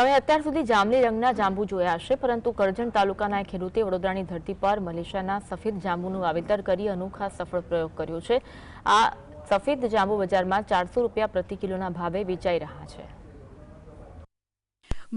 તમે અત્યાર સુધી જાંબલી રંગના જાંબુ જોયા હશે, પરંતુ કરજણ તાલુકાના ખેડૂતે વડોદરાની ધરતી પર મલેશિયાના સફેદ જાંબુનું વાવેતર કરી અનોખા સફળ પ્રયોગ કર્યો છે. આ સફેદ જાંબુ બજારમાં ચારસો રૂપિયા પ્રતિ કિલોના ભાવે વેચાઈ રહ્યા છે.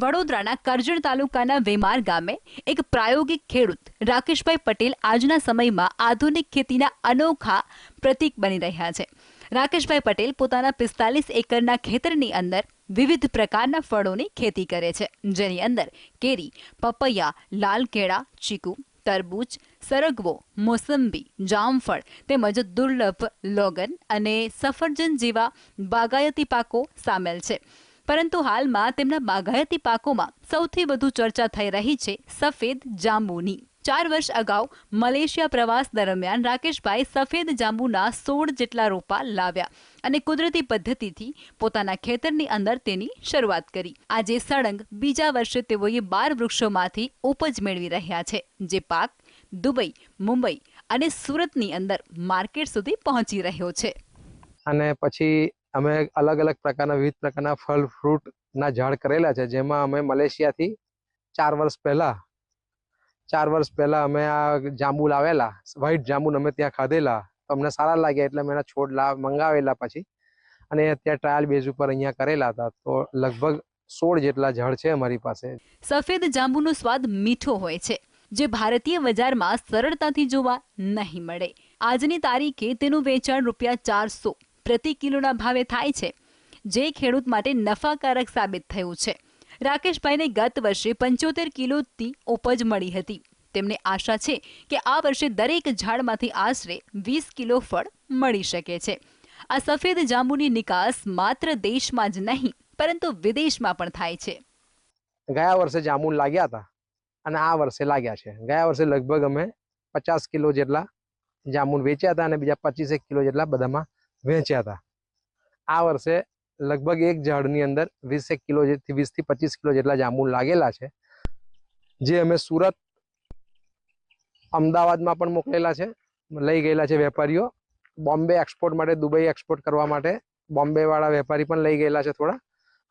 વડોદરાના કરજણ તાલુકાના વેમાર ગામે એક પ્રાયોગિક ખેડૂત રાકેશભાઈ પટેલ આજના સમયમાં આધુનિક ખેતીના અનોખા પ્રતીક બની રહ્યા છે. રાકેશભાઈ પટેલ પોતાના પિસ્તાલીસ એકરના ખેતરની અંદર વિવિધ પ્રકારના ફળોની ખેતી કરે છે. જેની અંદર કેરી, પપૈયા, લાલ કેળા, ચીકુ, તરબૂચ, સરગવો, મોસંબી, જામફળ તેમજ દુર્લભ લોગન અને સફરજન જેવા બાગાયતી પાકો સામેલ છે. પરંતુ હાલમાં તેમના બાગાયતી પાકોમાં સૌથી વધુ ચર્ચા થઈ રહી છે સફેદ જાંબુની. ચાર વર્ષ અગાઉ મલેશિયા પ્રવાસ દરમિયાન રાકેશભાઈ સફેદ જાંબુના સોળ જેટલા રોપા લાવ્યા અને કુદરતી પદ્ધતિથી પોતાના ખેતરની અંદર તેની શરૂઆત કરી. આજે સળંગ બીજા વર્ષે તેઓએ બાર વૃક્ષોમાંથી ઉપજ મેળવી રહ્યા છે, જે પાક દુબઈ, મુંબઈ અને સુરતની અંદર માર્કેટ સુધી પહોંચી રહ્યો છે. અને પછી અમે અલગ અલગ પ્રકારના વિવિધ પ્રકારના ફળ, ફ્રૂટના ઝાડ કરેલા છે, જેમાં અમે મલેશિયાથી ચાર વર્ષ પહેલા ચાર વર્ષ પહેલા અમે આ જાંબુ લાવેલા વ્હાઈટ જાંબુ અમે ત્યાં ખાધેલા. અમને સારા લાગ્યા એટલે અમે એના છોડ લાવ મંગાવેલા પછી. અને અત્યારે ટ્રાયલ બેઝ ઉપર અહીંયા કરેલા હતા. તો લગભગ સોળ જેટલા ઝાડ છે અમારી પાસે. સફેદ જાંબુનો સ્વાદ મીઠો હોય છે, જે ભારતીય બજારમાં સરળતાથી જોવા નહીં મળે. આજની તારીખે તેનું વેચાણ રૂપિયા ચારસો પ્રતિ કિલોના ભાવે થાય છે, જે ખેડૂત માટે નફાકારક સાબિત થયું છે. રાકેશભાઈને ગત વર્ષે પંચોતેર કિલોથી ઉપજ મળી હતી. તેમને આશા છે કે આ વર્ષે દરેક ઝાડમાંથી આશરે વીસ કિલો ફળ મળી શકે છે. આ સફેદ જાંબુની નિકાસ માત્ર દેશમાં જ નહીં, પરંતુ વિદેશમાં પણ થાય છે. ગયા વર્ષે જાંબુ લાગ્યા હતા અને આ વર્ષે લાગ્યા છે. ગયા વર્ષે લગભગ અમે પચાસ કિલો જેટલા જામુન વેચ્યા હતા અને બીજા પચીસેક કિલો જેટલા બધામાં વેચ્યા હતા. આ વર્ષે લગભગ એક ઝાડની અંદર વીસેક કિલો જેથી વીસથી પચીસ કિલો જેટલા જાંબુ લાગેલા છે, જે અમે સુરત અમદાવાદમાં પણ મોકલેલા છે, લઈ ગયેલા છે વેપારીઓ. બોમ્બે એક્સપોર્ટ માટે, દુબઈ એક્સપોર્ટ કરવા માટે બોમ્બેવાળા વેપારી પણ લઈ ગયેલા છે થોડા.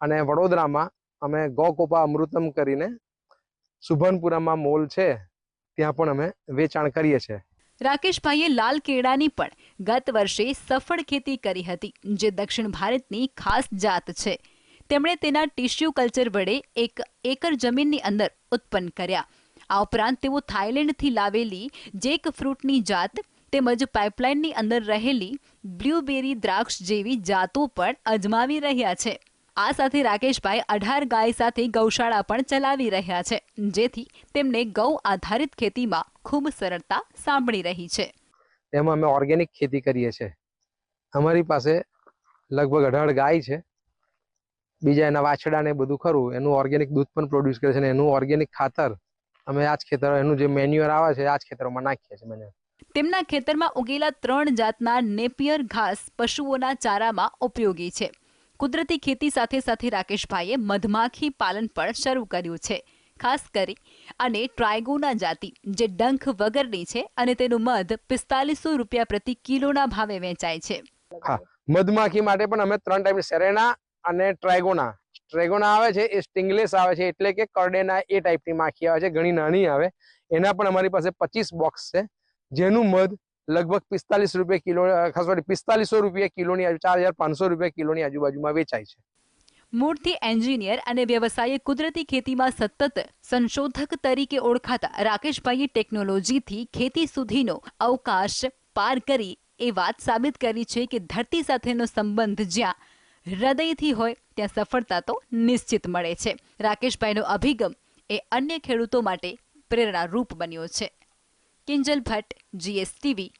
અને વડોદરામાં અમે ગોકોપા અમૃતમ કરીને સુભનપુરામાં મોલ છે, ત્યાં પણ અમે વેચાણ કરીએ છીએ. રાકેશભાઈએ લાલ કેળાની પણ ગત વર્ષે સફળ ખેતી કરી હતી, જે દક્ષિણ ભારતની ખાસ જાત છે. તેમણે તેના ટિશ્યુ કલ્ચર વડે એક એકર જમીનની અંદર ઉત્પન્ન કર્યા. આ ઉપરાંત તેઓ થાઇલેન્ડથી લાવેલી જેક ફ્રૂટની જાત તેમજ પાઇપલાઇનની અંદર રહેલી બ્લ્યુબેરી દ્રાક્ષ જેવી જાતો પણ અજમાવી રહ્યા છે. આ સાથે રાકેશભાઈ અઢાર ગાય સાથે ગૌશાળા પણ ચલાવી રહ્યા છે જેથી તેમને ગૌ આધારિત ખેતીમાં ખૂબ સરળતા સાંભળી રહી છે. તેમાં અમે ઓર્ગેનિક ખેતી કરીએ છીએ. અમારી પાસે લગભગ અઢાર ગાય છે. બીજા એના વાછડા ને બધું ખરું એનું ઓર્ગેનિક દૂધ પણ પ્રોડ્યુસ કરે છે અને એનું ઓર્ગેનિક ખાતર અમે આ જ ખેતર એનું જે મેન્યુઅર આવે છે આ જ ખેતરોમાં નાખીએ છીએ મને તેમના ખેતરમાં ઉગેલા ત્રણ જાતના નેપિયર ઘાસ પશુઓના ચારામાં ઉપયોગી છે. કુદરતી ખેતી સાથે સાથે રાકેશભાઈએ મધમાખી પાલન પણ શરૂ કર્યું છે. ખાસ કરી અને ટ્રાયગોના જાતિ, જે ડંખ વગરની છે અને તેનું મધ પિસ્તાલીસો રૂપિયા પ્રતિ કિલોના ભાવે વેચાય છે. મધમાખી માટે પણ અમે ત્રણ ટાઈપ સેરેના અને ટ્રાયગોના. ટ્રેગોના આવે છે, એ સ્ટિંગલેસ આવે છે, એટલે કે કરડેના એ ટાઈપની માખી આવે છે, ઘણી નાની આવે. એના પણ અમારી પાસે પચીસ બોક્સ છે, જેનું મધ લગભગ પિસ્તાલીસ રૂપિયા કિલો સોરી પિસ્તાલીસો રૂપિયા કિલોની ચાર હજાર પાંચસો રૂપિયા કિલોની આજુબાજુમાં વેચાય છે. મૂળથી એન્જિનિયર અને વ્યવસાયે કુદરતી ખેતીમાં સતત સંશોધક તરીકે ઓળખાતા રાકેશભાઈએ ટેકનોલોજીથી ખેતી સુધીનો અવકાશ પાર કરી એ વાત સાબિત કરી છે કે ધરતી સાથેનો સંબંધ જ્યાં હૃદયથી હોય ત્યાં સફળતા તો નિશ્ચિત મળે છે. રાકેશભાઈનો અભિગમ એ અન્ય ખેડૂતો માટે પ્રેરણારૂપ બન્યો છે. કિંજલ ભટ્ટ જીએસટીવી.